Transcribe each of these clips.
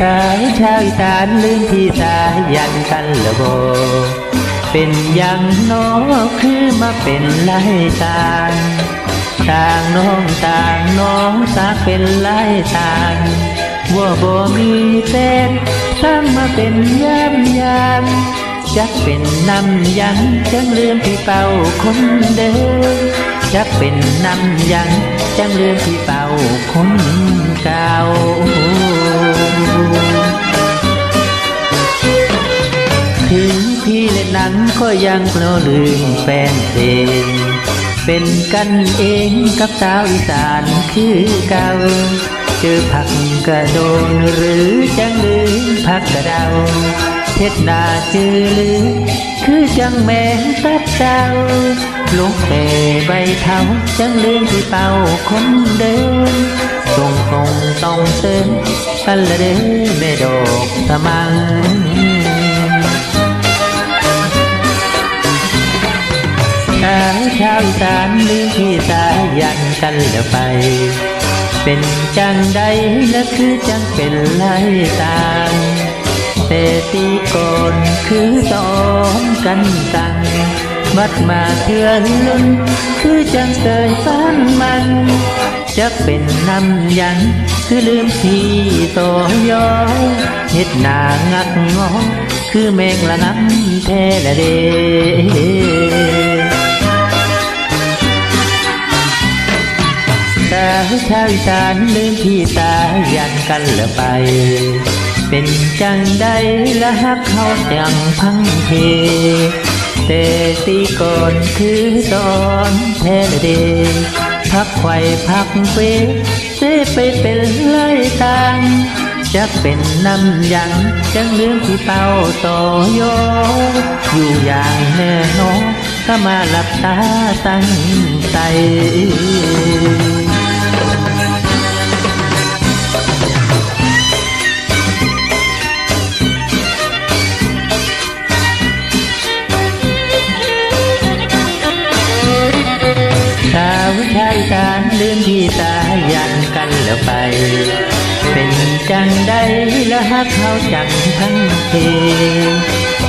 สายชาวอีสานลืมที่สายันกันละโบ เป็นยังน้อคือมาเป็นไล่ต่างต่างน้องต่างน้องสาเป็นไล่ต่างว่าบ่มีแฟนสร้างมาเป็นยามยาม จักเป็นน้ำยังจังลืมพี่เป่าคนเดิมจักเป็นน้ำยังจังลืมพี่เป่าคนเก่าถึงพี่เล่นหนังก็ยังโปรลืมแฟนเพลงเป็นกันเองกับสาวอีสานคือเก่าเจอผักกระโดนหรือจังลืมผักกระเดา เพชรนาจือลือ คือจังแมงตับเจ้าลงแต่ใบเท้าจังลืมที่เป่าคนเดิมตรงตรงต้องเติมกันละเด้อแม่ดอกตะมังสายชาวสานลืมที่สายันกันล้วไป เป็นจังใดและคือจังเป็นไล่าง แต่ตีก่อนคือสอนกันตังมัดมาเทือนลุ่นคือจังเคยฟันมันจะเป็นนำยังคือลืมที่โตยอเฮ็ดหนางักงอคือแมงละงันแท้ละเดสาวชาวอีสานลืมที่ตายันกันละไป เป็นจังใดละฮักเขาจังพังเพแต่ตีก่อนคือตอนแท้ละเดพักไข่พักเฟเสไปเป็นไล่ตางจะเป็นน้ำยังจังเลืมที่เป้าต่อยออยู่อย่างแน่นอนถ้ามาหลับตาตั้งใจ จังใดละฮักเขาจังทั้งเพ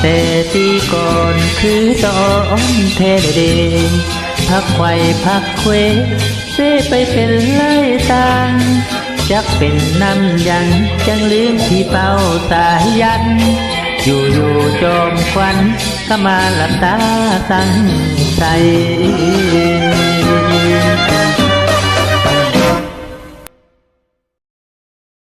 แต่ตีก่อนคือตอนเทเดพักไข่พักเควเสไปเป็นไล่ตางจักเป็นน้ำยังจังลืมที่เป้าสายัน อยู่อยู่จอมควันก็มาหลับตาตั้งใจ